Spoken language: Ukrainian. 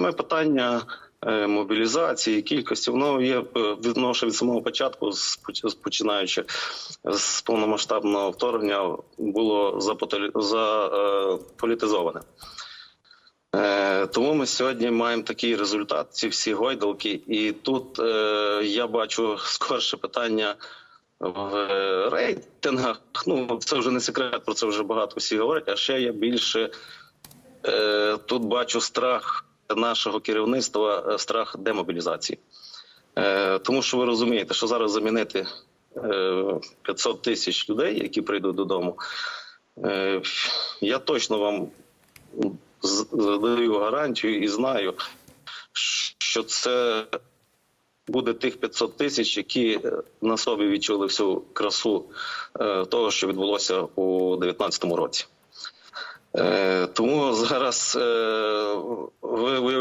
Саме питання е, мобілізації, кількості, воно є е, відносно від самого початку, починаючи з повномасштабного вторгнення, було заполітизоване. Е, Тому ми сьогодні маємо такий результат, ці всі гойдалки. І тут я бачу скорше питання в рейтингах. Ну це вже не секрет, про це вже багато всі говорять. А ще я більше тут бачу страх нашого керівництва, е, страх демобілізації. Е, тому що ви розумієте, що зараз замінити е, 500 тисяч людей, які прийдуть додому. Е, я точно вам з- даю гарантію і знаю, що це буде тих 500 тисяч, які е, на собі відчули всю красу е, того, що відбулося у 2019 році. Тому зараз е, ви виявляєте.